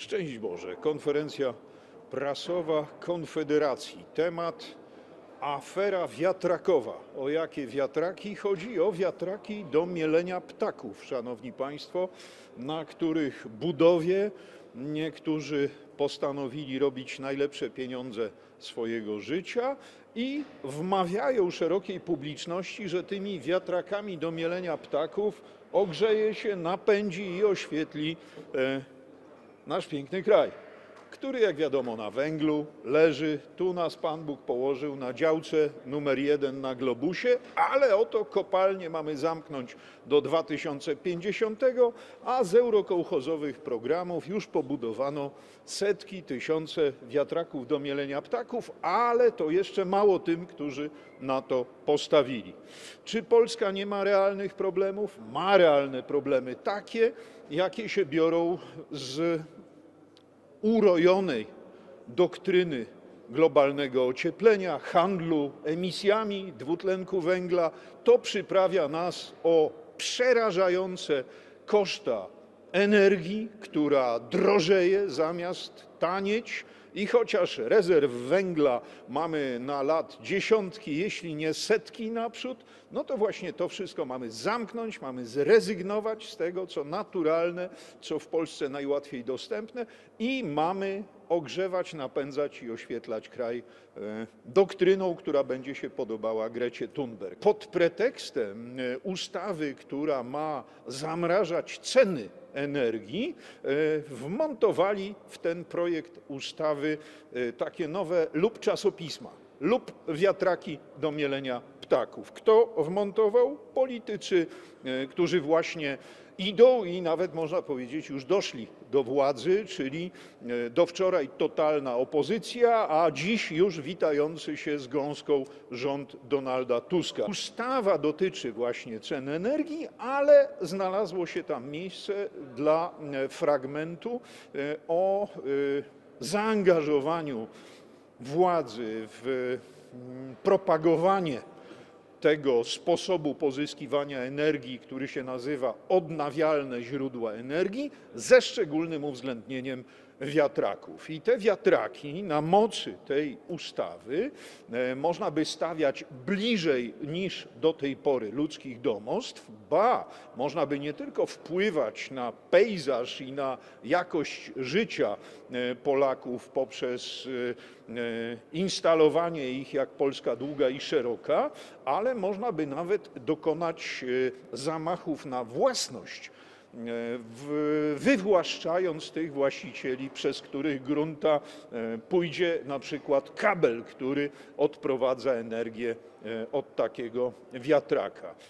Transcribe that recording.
Szczęść Boże. Konferencja prasowa Konfederacji. Temat afera wiatrakowa. O jakie wiatraki chodzi? O wiatraki do mielenia ptaków, szanowni państwo, na których budowie niektórzy postanowili robić najlepsze pieniądze swojego życia i wmawiają szerokiej publiczności, że tymi wiatrakami do mielenia ptaków ogrzeje się, napędzi i oświetli e, nasz piękny kraj, który jak wiadomo na węglu leży. Tu nas Pan Bóg położył na działce numer jeden na globusie, ale oto kopalnię mamy zamknąć do 2050, a z eurokołchozowych programów już pobudowano setki, tysiące wiatraków do mielenia ptaków, ale to jeszcze mało tym, którzy na to postawili. Czy Polska nie ma realnych problemów? Ma realne problemy, takie jakie się biorą z urojonej doktryny globalnego ocieplenia, handlu emisjami dwutlenku węgla, to przyprawia nas o przerażające koszta energii, która drożeje zamiast tanieć. I chociaż rezerw węgla mamy na lat dziesiątki, jeśli nie setki naprzód, no to właśnie to wszystko mamy zamknąć, mamy zrezygnować z tego, co naturalne, co w Polsce najłatwiej dostępne i mamy ogrzewać, napędzać i oświetlać kraj e, doktryną, która będzie się podobała Grecie Thunberg. Pod pretekstem e, ustawy, która ma zamrażać ceny energii, e, wmontowali w ten projekt ustawy takie nowe lub czasopisma, lub wiatraki do mielenia ptaków. Kto wmontował? Politycy, e, którzy właśnie idą i nawet można powiedzieć już doszli do władzy, czyli e, do wczoraj totalna opozycja, a dziś już witający się z gąską rząd Donalda Tuska. Ustawa dotyczy właśnie cen energii, ale znalazło się tam miejsce dla e, fragmentu o zaangażowaniu władzy w mm, propagowanie tego sposobu pozyskiwania energii, który się nazywa odnawialne źródła energii, ze szczególnym uwzględnieniem wiatraków. I te wiatraki na mocy tej ustawy e, można by stawiać bliżej niż do tej pory ludzkich domostw, ba, można by nie tylko wpływać na pejzaż i na jakość życia e, Polaków poprzez e, instalowanie ich jak Polska długa i szeroka, ale można by nawet dokonać zamachów na własność wywłaszczając tych właścicieli, przez których grunta e, pójdzie na przykład kabel, który odprowadza energię e, od takiego wiatraka.